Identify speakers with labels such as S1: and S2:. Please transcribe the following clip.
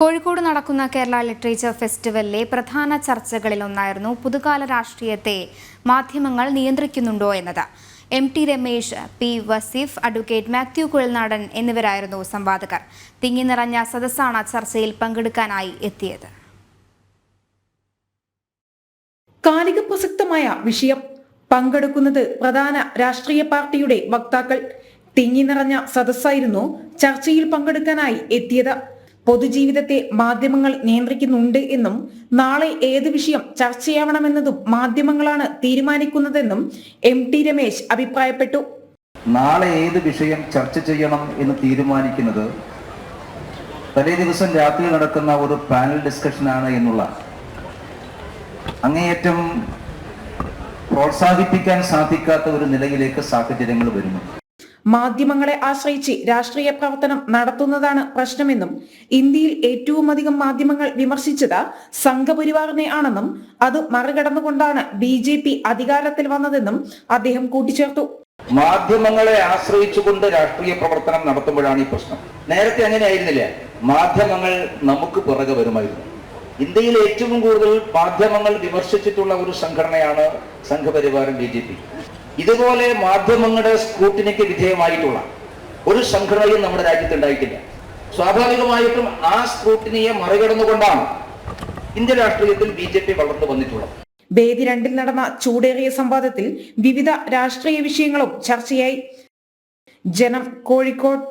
S1: കോഴിക്കോട് നടക്കുന്ന കേരള ലിറ്ററേച്ചർ ഫെസ്റ്റിവലിലെ പ്രധാന ചർച്ചകളിലൊന്നായിരുന്നു പുതുകാല രാഷ്ട്രീയത്തെ മാധ്യമങ്ങൾ നിയന്ത്രിക്കുന്നുണ്ടോ എന്നത്. M T Ramesh P Vaseef advocate Mathew Kuzhalnadan എന്നിവരായിരുന്നു സംവാദകർ. തിങ്ങി നിറഞ്ഞ സദസ്സാണ് ചർച്ചയിൽ പങ്കെടുക്കാനായി എത്തിയത്.
S2: കാലിക പ്രസക്തമായ വിഷയം. പങ്കെടുക്കുന്നത് പ്രധാന രാഷ്ട്രീയ പാർട്ടിയുടെ വക്താക്കൾ. തിങ്ങി നിറഞ്ഞ സദസ്സായിരുന്നു ചർച്ചയിൽ പങ്കെടുക്കാനായി എത്തിയത്. പൊതുജീവിതത്തെ മാധ്യമങ്ങൾ നിയന്ത്രിക്കുന്നുണ്ട് എന്നും നാളെ ഏത് വിഷയം ചർച്ച ചെയ്യണമെന്നതും മാധ്യമങ്ങളാണ് തീരുമാനിക്കുന്നതെന്നും എം ടി രമേശ് അഭിപ്രായപ്പെട്ടു.
S3: നാളെ ഏത് വിഷയം ചർച്ച ചെയ്യണം എന്ന് തീരുമാനിക്കുന്നത് തലേ ദിവസം രാത്രി നടക്കുന്ന ഒരു പാനൽ ഡിസ്കഷൻ ആണ് എന്നുള്ള അങ്ങേയറ്റം പ്രോത്സാഹിപ്പിക്കാൻ സാധിക്കാത്ത ഒരു നിലയിലേക്ക് സാഹചര്യങ്ങൾ വരുന്നു.
S2: മാധ്യമങ്ങളെ ആശ്രയിച്ച് രാഷ്ട്രീയ പ്രവർത്തനം നടത്തുന്നതാണ് പ്രശ്നമെന്നും ഇന്ത്യയിൽ ഏറ്റവും അധികം മാധ്യമങ്ങൾ വിമർശിച്ചത് സംഘപരിവാറിനെ ആണെന്നും അത് മറികടന്നുകൊണ്ടാണ് ബി ജെ പി അധികാരത്തിൽ വന്നതെന്നും അദ്ദേഹം കൂട്ടിച്ചേർത്തു.
S3: മാധ്യമങ്ങളെ ആശ്രയിച്ചുകൊണ്ട് രാഷ്ട്രീയ പ്രവർത്തനം നടത്തുമ്പോഴാണ് ഈ പ്രശ്നം. നേരത്തെ അങ്ങനെയായിരുന്നില്ല? മാധ്യമങ്ങൾ നമുക്ക് പിറകെ വരുമായിരുന്നു. ഇന്ത്യയിൽ ഏറ്റവും കൂടുതൽ മാധ്യമങ്ങൾ വിമർശിച്ചിട്ടുള്ള ഒരു സംഘടനയാണ് സംഘപരിവാരം ബി ജെ പി. ഇതുപോലെ മാധ്യമങ്ങളുടെ സ്ക്രൂട്ടിനിക്ക് വിധേയമായിട്ടുള്ള ഒരു സംഘടനയും നമ്മുടെ രാജ്യത്ത് ഉണ്ടായിട്ടില്ല സ്വാഭാവികമായിട്ടും ആ സ്ക്രൂട്ടിനിയെ മറികടന്നുകൊണ്ടാണ് ഇന്ത്യ രാഷ്ട്രീയത്തിൽ ബി ജെ പി വളർന്നു വന്നിട്ടുള്ളത്.
S2: വേദി രണ്ടിൽ നടന്ന ചൂടേറിയ സംവാദത്തിൽ വിവിധ രാഷ്ട്രീയ വിഷയങ്ങളും ചർച്ചയായി. ജനം കോഴിക്കോട്